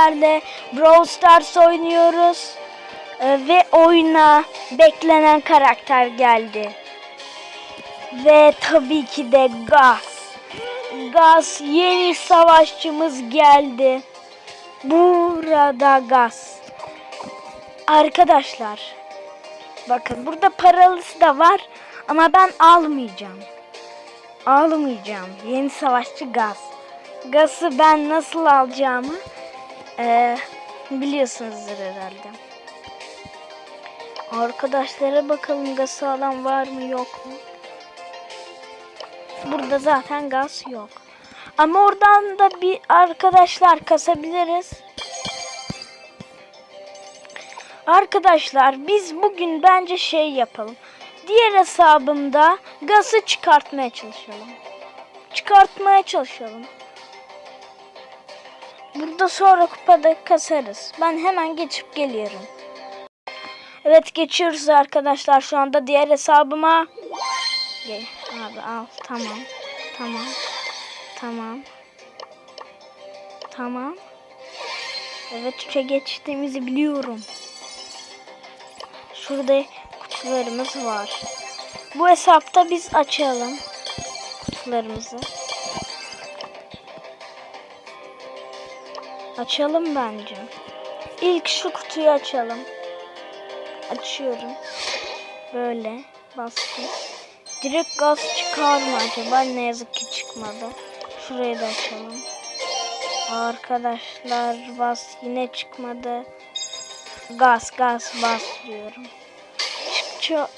sizlerle Brawl Stars oynuyoruz. Ee, ve oyuna beklenen karakter geldi. Ve tabii ki de Gaz. Gaz yeni savaşçımız geldi. Burada Gaz. Arkadaşlar bakın burada paralısı da var ama ben almayacağım. Almayacağım. Yeni savaşçı Gaz. Gaz'ı ben nasıl alacağımı ee, biliyorsunuzdur herhalde. Arkadaşlara bakalım gaz alan var mı yok mu? Burada zaten gaz yok. Ama oradan da bir arkadaşlar kasabiliriz. Arkadaşlar biz bugün bence şey yapalım. Diğer hesabımda gazı çıkartmaya çalışalım. Çıkartmaya çalışalım. Burada sonra kupada kasarız. Ben hemen geçip geliyorum. Evet geçiyoruz arkadaşlar şu anda diğer hesabıma. Gel abi al tamam. Tamam. Tamam. Tamam. Evet üçe geçtiğimizi biliyorum. Şurada kutularımız var. Bu hesapta biz açalım kutularımızı. Açalım bence. İlk şu kutuyu açalım. Açıyorum. Böyle bastım. Direkt gaz çıkar mı acaba? Ne yazık ki çıkmadı. Şurayı da açalım. Arkadaşlar bas yine çıkmadı. Gaz gaz bas diyorum. Çıkça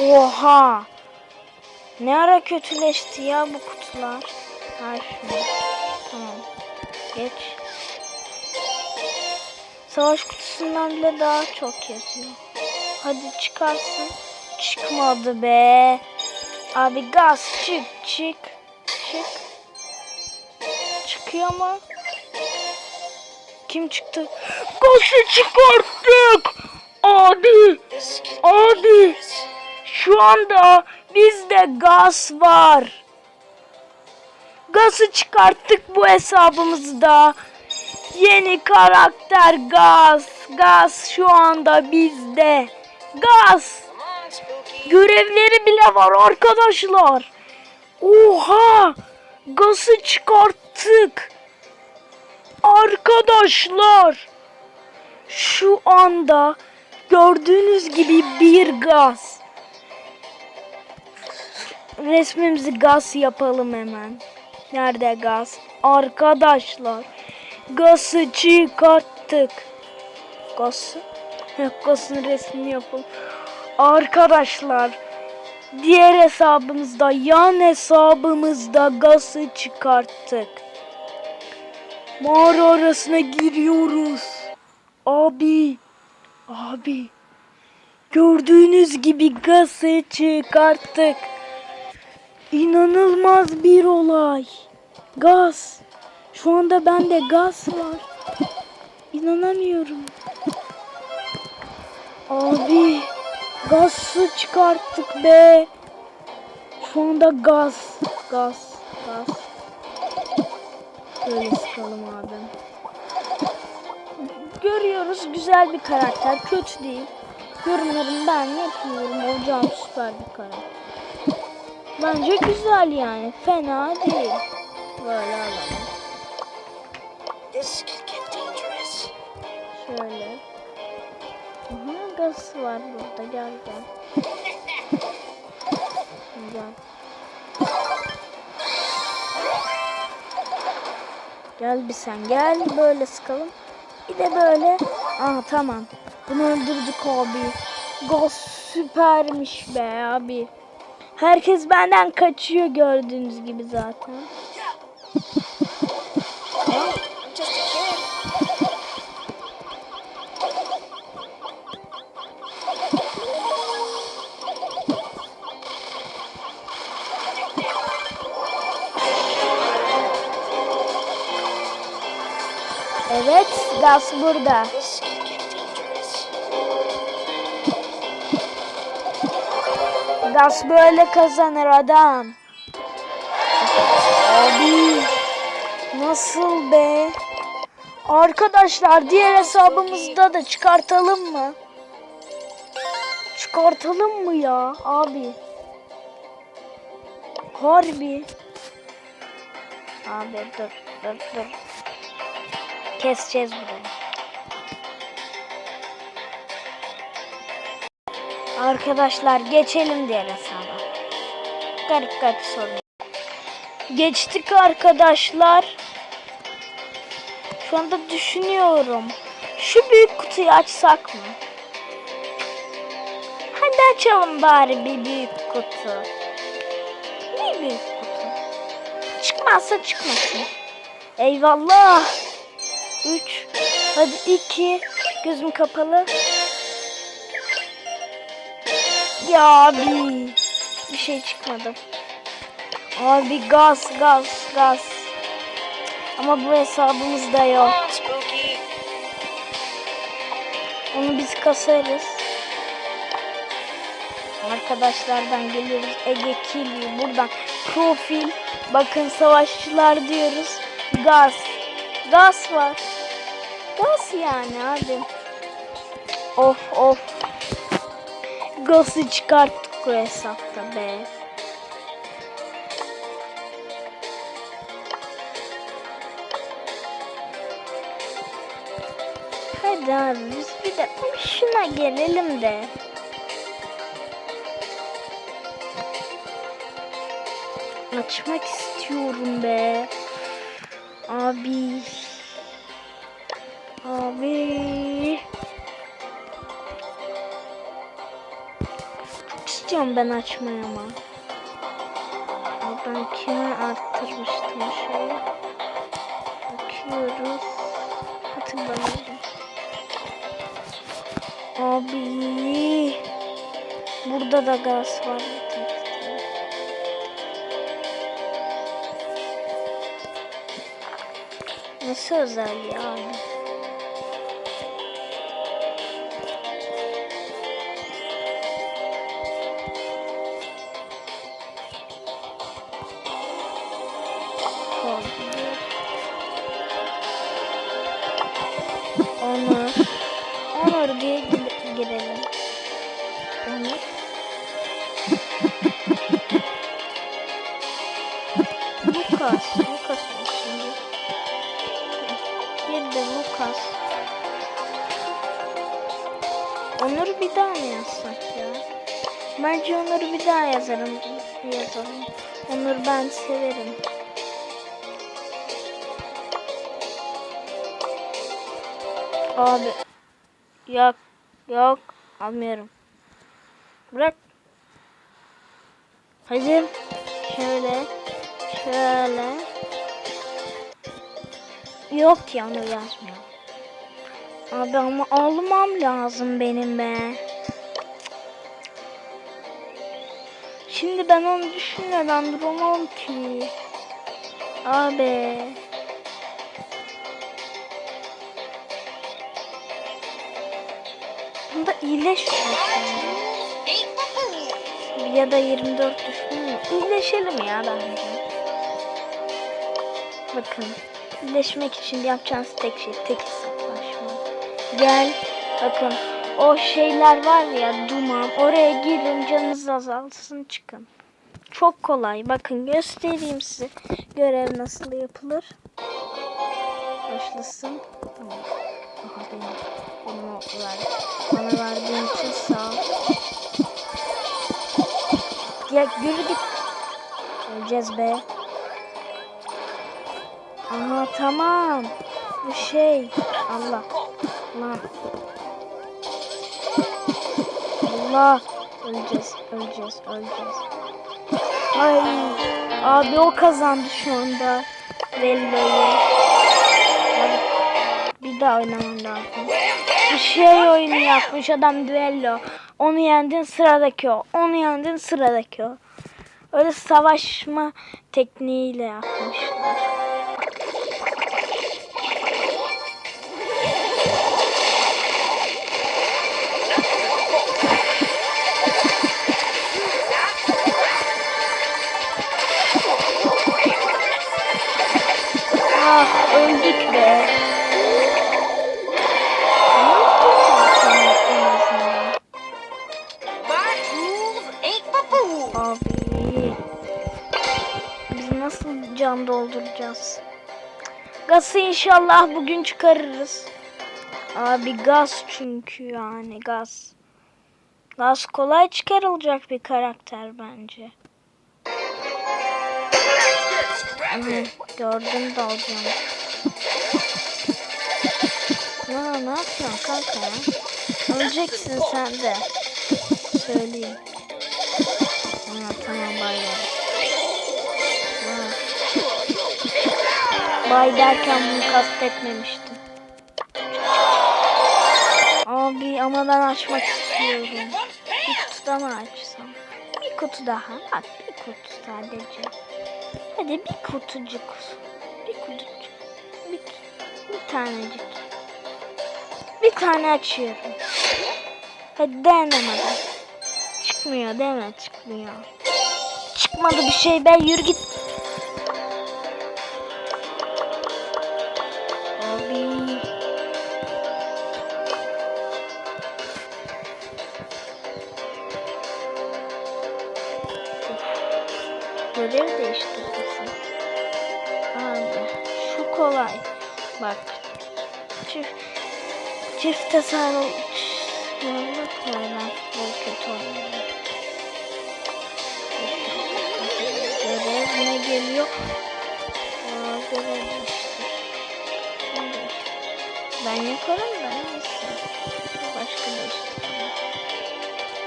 Oha! Ne ara kötüleşti ya bu kutular. Ha şunu. Tamam. Geç. Savaş kutusundan bile daha çok yazıyor. Hadi çıkarsın. Çıkmadı be. Abi gaz çık çık. Çık. Çıkıyor mu? Kim çıktı? Gazı çıkarttık. Abi. Abi. Şu anda bizde gaz var. Gazı çıkarttık bu hesabımızda. Yeni karakter Gaz. Gaz şu anda bizde. Gaz. Görevleri bile var arkadaşlar. Oha! Gazı çıkarttık. Arkadaşlar. Şu anda gördüğünüz gibi bir gaz. Resmimizi gaz yapalım hemen. Nerede gaz? Arkadaşlar. Gazı çıkarttık. Gazı? Gazın resmini yapalım. Arkadaşlar. Diğer hesabımızda, yan hesabımızda gazı çıkarttık. Mağara arasına giriyoruz. Abi. Abi. Gördüğünüz gibi gazı çıkarttık. İnanılmaz bir olay. Gaz. Şu anda bende gaz var. İnanamıyorum. Abi. Gazı çıkarttık be. Şu anda gaz. Gaz. Gaz. Böyle sıkalım abi. Görüyoruz güzel bir karakter. Kötü değil. Yorumlarımı ben yapıyorum. Hocam süper bir karakter. Bence güzel yani. Fena değil. Böyle alalım. Şöyle. Aha, gaz var burada. Gel gel. Gel. Bir sen gel. Böyle sıkalım. Bir de böyle. Aa tamam. Bunu öldürdük abi. Gaz süpermiş be abi. Herkes benden kaçıyor gördüğünüz gibi zaten. Gaz burada. Gaz böyle kazanır adam. Abi nasıl be? Arkadaşlar diğer hesabımızda da çıkartalım mı? Çıkartalım mı ya abi? Harbi. Abi dur dur dur. Keseceğiz burayı. Arkadaşlar geçelim diğer hesaba. Garip garip sorun. Geçtik arkadaşlar. Şu anda düşünüyorum. Şu büyük kutuyu açsak mı? Hadi açalım bari bir büyük kutu. Bir büyük kutu. Çıkmazsa çıkmasın. Eyvallah. 3 Hadi 2 Gözüm kapalı. Ya abi. Bir şey çıkmadı. Abi gaz gaz gaz. Ama bu hesabımızda yok. Come on, Spooky. Onu biz kasarız. Arkadaşlardan geliyoruz. Ege Kili buradan profil. Bakın savaşçılar diyoruz. Gaz. Gaz var. Gaz yani abi. Of of. Gazı çıkarttık bu hesapta be. Hadi abi biz bir de şuna gelelim de. Açmak istiyorum be. Abi. Abi. Çok istiyorum ben açmayı ama. Oradan kimi arttırmıştım şeyi. Bakıyoruz. Hatırlamıyorum. Abi. Burada da gaz var. Nasıl özel ya abi? Yok. Almıyorum. Bırak. Hadi. Şöyle. Şöyle. Yok ya onu yazmıyor. Abi ama almam lazım benim be. Şimdi ben onu düşünmeden duramam ki. Abi. Bunda iyileşmiyor. Ya da 24 düşünmüyor. İyileşelim ya bence. Bakın. İyileşmek için yapacağınız tek şey tek hesaplaşma. Gel. Bakın. O şeyler var ya duman. Oraya girin canınız azalsın çıkın. Çok kolay. Bakın göstereyim size. Görev nasıl yapılır. Başlasın. Aha benim. Benim o ver. Ya yürü. Öleceğiz be. Aha tamam. Bu şey. Allah. Allah. Allah. Öleceğiz. Öleceğiz. Öleceğiz. Ay. Abi o kazandı şu anda. Vello'yu. Bir daha oynamam lazım. Bir şey oyunu yapmış adam düello. Onu yendin sıradaki o. Onu yendin sıradaki o. Öyle savaşma tekniğiyle yapmışlar. Ah öldük be. Can dolduracağız. Gazı inşallah bugün çıkarırız. Abi gaz çünkü yani gaz. Gaz kolay çıkarılacak bir karakter bence. Aha, gördüm de alacağım. Ya ne yapıyorsun kanka? Öleceksin sen de. Söyleyeyim. Bay derken bunu kastetmemiştim. Abi ama ben açmak istiyorum. Bir kutu daha mı açsam? Bir kutu daha. Bak bir kutu sadece. Hadi bir kutucuk. Bir kutucuk. Bir, bir tanecik. Bir tane açıyorum. Hadi dayanamadım. Çıkmıyor değil mi? Çıkmıyor. Çıkmadı bir şey be yürü git. Görev değiştirdim. Abi şu kolay. Bak. Çift çift tasarruf Yolluk var ben futbol kötü oynuyorum. Görev ne geliyor? Aa, görev. Ben yaparım da neyse. Başka da işte.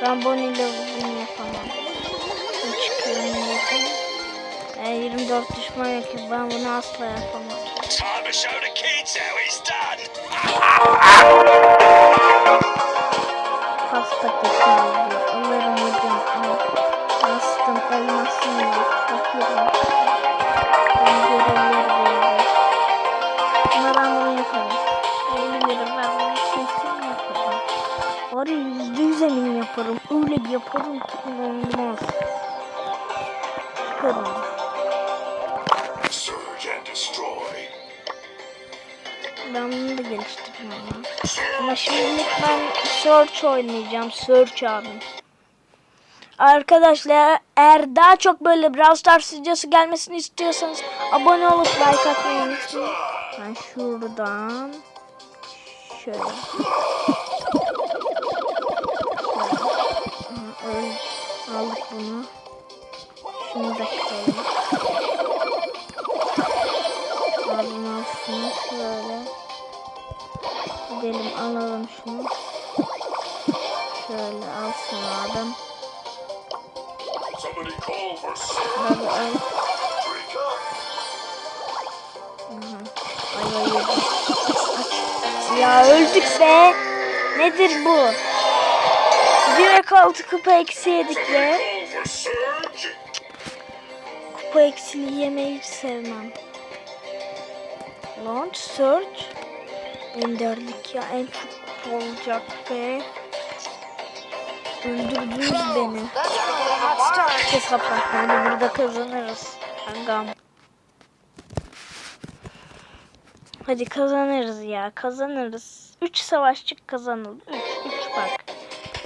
Ben Bonnie ile bunu yapamam. Çıkıyorum yapamam. E, 24 düşman yakın. Ben bunu asla yapamam. Time to show the kids how it's done. Pas paketi Search oynayacağım. Search abim. Arkadaşlar eğer daha çok böyle Brawl Stars videosu gelmesini istiyorsanız abone olup like atmayı unutmayın. Ben şuradan şöyle. Öyle. Aldık bunu. Şunu da koyalım. Al şunu şöyle. Gidelim alalım şunu. Some Hadi. Aha. Ay ay. Ya öldük be. Nedir bu? Direkt altı kupa eksi yedik be. Kupa eksili yemeyi hiç sevmem. Launch search. İndirdik ya en çok olacak be. Öldürdünüz beni. Start. Hesaplar yani burada kazanırız. Kankam. Hadi kazanırız ya kazanırız. 3 savaşçık kazanıldı. 3 3 bak.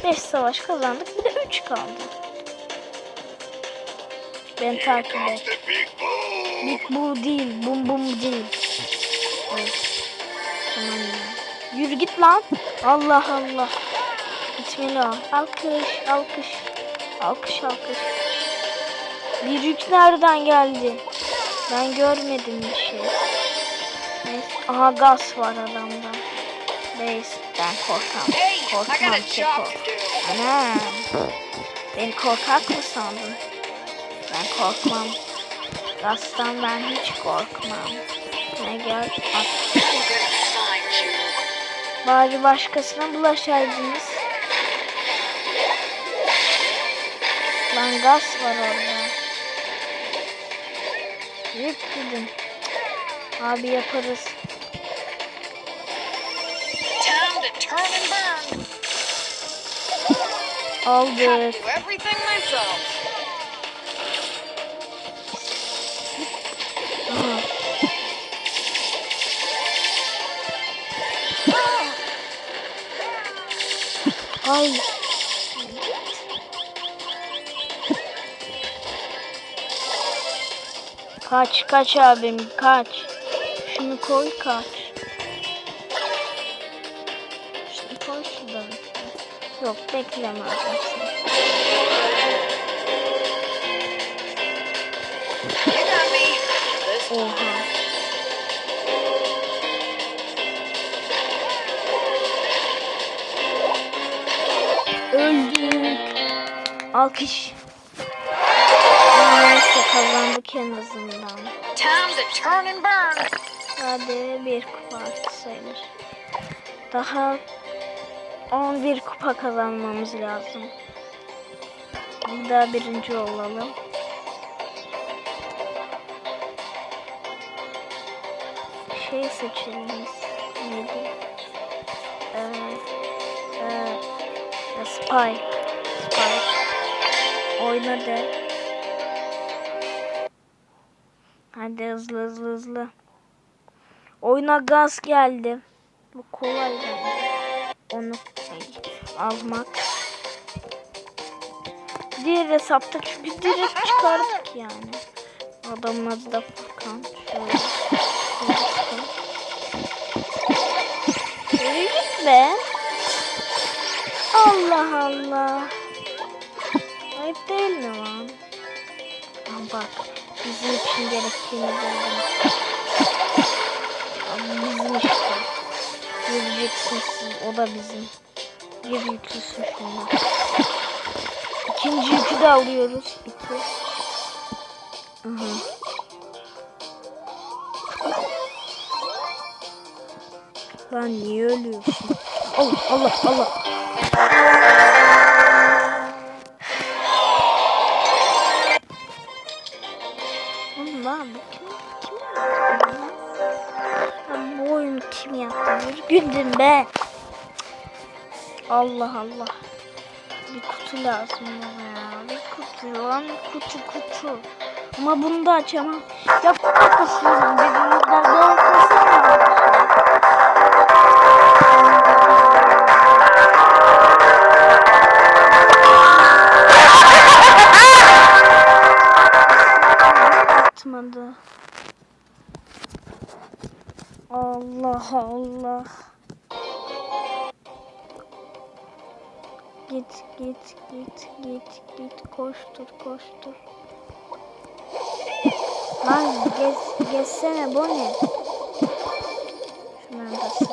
5 savaş kazandık bir de 3 kaldı. Ben takip et. Big bu değil, bum bum değil. Evet. Tamam ya. Yürü git lan. Allah Allah. O. Alkış, alkış. Alkış, alkış. Bir yük nereden geldi? Ben görmedim bir şey. Neyse. Aha gaz var adamda. Neyse ben korkmam. Keko. Anam. Beni korkak mı sandın? Ben korkmam. Gazdan ben hiç korkmam. Ne gel. Bari başkasına bulaşaydınız. Lan gaz var orada. Yürüp gidin. Abi yaparız. Aldık. Ay. Kaç kaç abim kaç. Şunu koy kaç. Şunu koy şuradan. Yok bekleme abim Oha. Öldük. Alkış. Neyse kazandık en azından. time to turn and burn. Hadi bir kupa sayılır. Daha 11 kupa kazanmamız lazım. Bir daha birinci olalım. Şey seçelim biz. Neydi? Ee, ee, Spy. Spy. Oyna de. Hadi hızlı hızlı hızlı. Oyuna gaz geldi. Bu kolay bence. Onu almak. Diğer hesapta çünkü direkt çıkardık yani. Adamın adı da Furkan. Şöyle. Yürü git. Allah Allah. Ayıp değil mi lan? Bak bizim için gerektiğini buldum. Bizim işte. Göreceksin siz. O da bizim. Geri yüklüsün şuna. İkinci yükü de alıyoruz. İki. Aha. Lan niye ölüyorsun? Allah Allah Allah. Bir güldüm be. Allah Allah. Bir kutu lazım bana ya. Bir kutu lan kutu kutu. Ama bunu da açamam. Ya kutu kasıyorum. Birinizden daha kasıyorum. Atmadı. Allah Allah. Git git git git git koştur koştur. Lan gez, gezsene bu ne? Şunları da sık.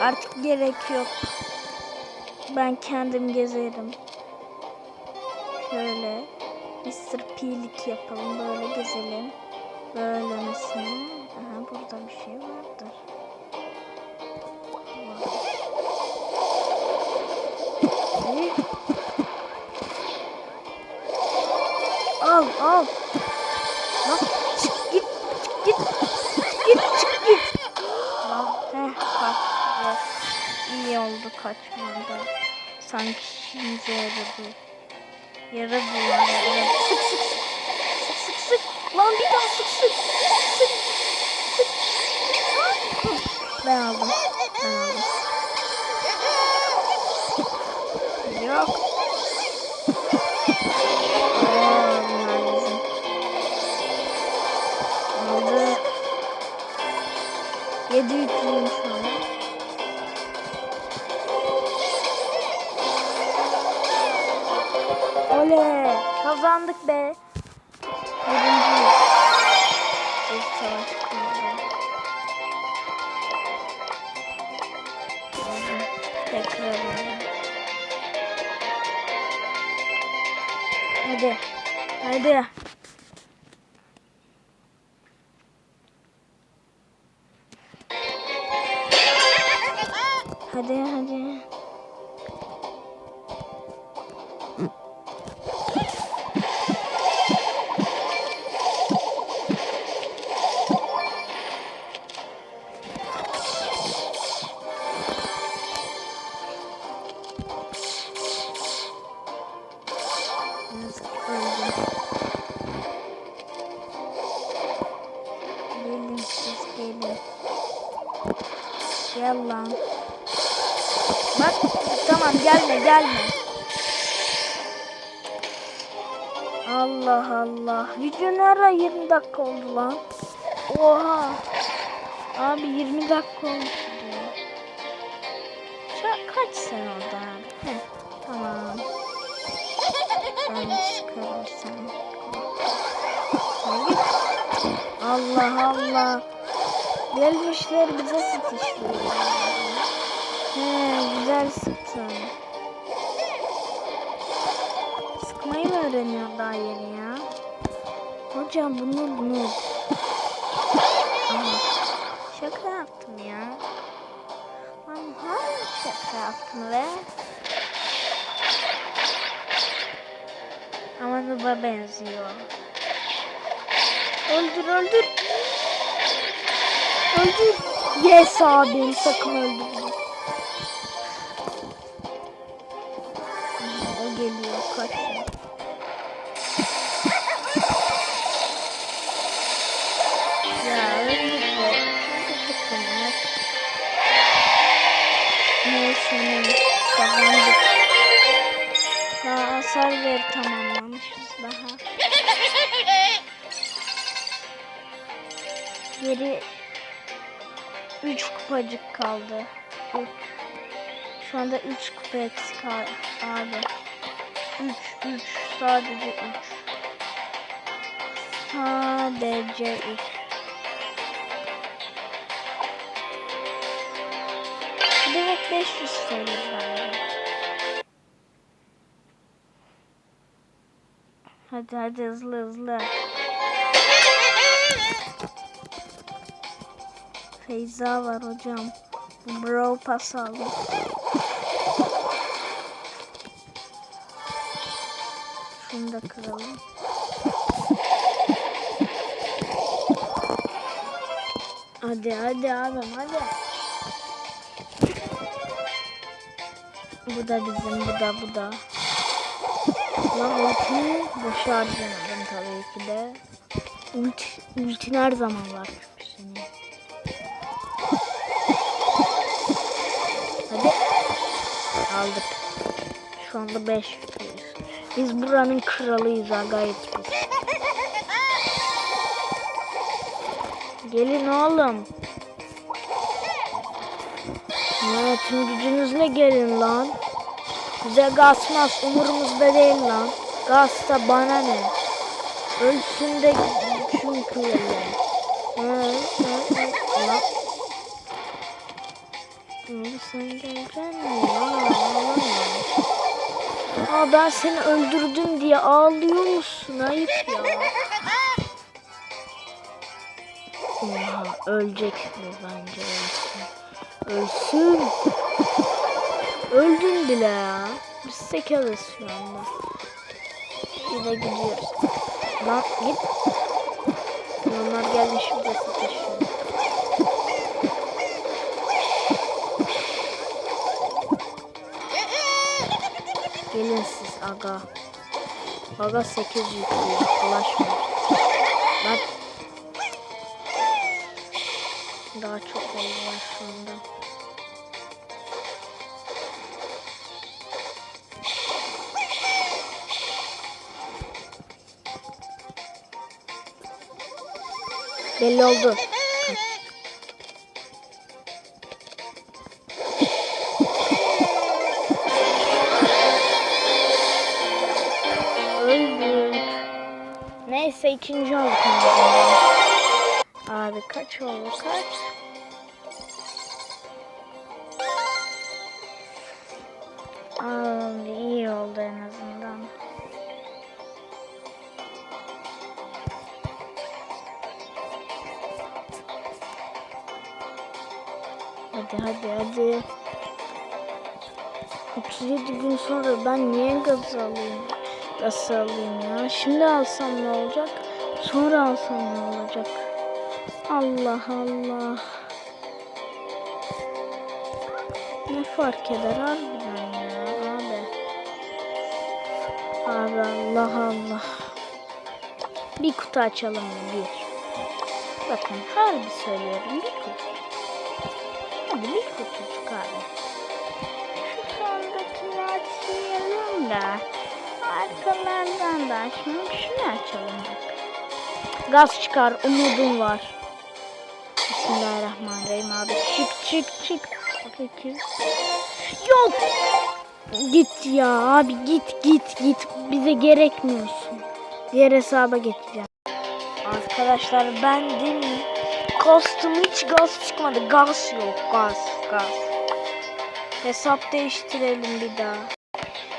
Artık gerek yok. Ben kendim gezerim. Şöyle Mr. P'lik yapalım. Böyle gezelim. Böyle mesela. Aha, burada bir şey vardır. Al al. Lan çık git çık git çık git çık git. Lan heh bak evet. İyi oldu kaçmanda. Sanki işimize yaradı. Yaradı yani. Sık sık. Sık sık sık. Lan bir daha sık sık. Sık sık. Ben aldım. Ben aldım. Yok. Aldı. Yedi yüklüyüm şu an. Oley! Kazandık be. Hadi. Hadi. Allah. Video ne ara 20 dakika oldu lan? Oha. Abi 20 dakika olmuş. Şu kaç sen orada abi? Heh, tamam. Ben. Hayır. Allah Allah. Gelmişler bize sıkıştırıyor. He güzel sıktın. Sıkmayı mı öğreniyor daha yeni ya? Hocam bunu bunu. Aha, şaka yaptım ya. Lan hangi şaka yaptım be? Ama Nub'a benziyor. Öldür öldür. Öldür. Yes abi sakın öldürme. Hasar ver tamamlamışız daha. Geri 3 kupacık kaldı. 3. Şu anda 3 kupa eksik abi. 3 3 sadece 3. Sadece 3. Direkt 500 sayılır bence. Hadi hadi hızlı hızlı. Feyza var hocam. Bro pas aldı. Şunu da kıralım. Hadi hadi abim hadi. Bu da bizim bu da bu da. Lan ultimi boşa harcamadım tabii ki de. Ulti, ultin her zaman var senin. Hadi. Aldık. Şu anda 5 Biz buranın kralıyız agayet biz. Gelin oğlum. Ya tüm gücünüzle gelin lan. Bize gasmaz umurumuzda değil lan. Gazsa bana ne? Ölsün de çünkü öyle. Abi sen geleceksin mi. Aa ben seni öldürdüm diye ağlıyor musun? Ayıp ya. Oha ölecek bence ölsün. Ölsün. Öldün bile ya. Biz sekarız şu anda. Yine gidiyoruz. Lan git. Onlar gelmiş bize sıkışıyor. Gelin siz aga. Aga 8 yüklüyor. Ulaşma. Bak. Daha çok oldular şu anda. Belli oldu. Neyse ikinci olduk. Abi kaç oldu kaç? Abi iyi oldu en azından. Hadi hadi hadi. 37 gün sonra ben niye gaz alayım? Gaz alayım ya. Şimdi alsam ne olacak? Sonra alsam ne olacak? Allah Allah. Ne fark eder harbiden ya abi. Abi Allah Allah. Bir kutu açalım? Bir. Bakın harbi söylüyorum bir kutu. Da açmam. Şunu açalım bak. Gaz çıkar. Umudum var. Bismillahirrahmanirrahim abi. Çık çık çık. Peki. Yok. Git ya abi git git git. Bize gerekmiyorsun. Diğer hesaba geçeceğim. Arkadaşlar ben demin kostüm hiç gaz çıkmadı. Gaz yok gaz gaz. Hesap değiştirelim bir daha.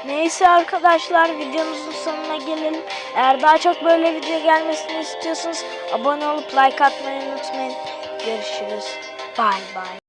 Neyse arkadaşlar videomuzun sonuna gelelim. Eğer daha çok böyle video gelmesini istiyorsanız abone olup like atmayı unutmayın. Görüşürüz. Bay bay.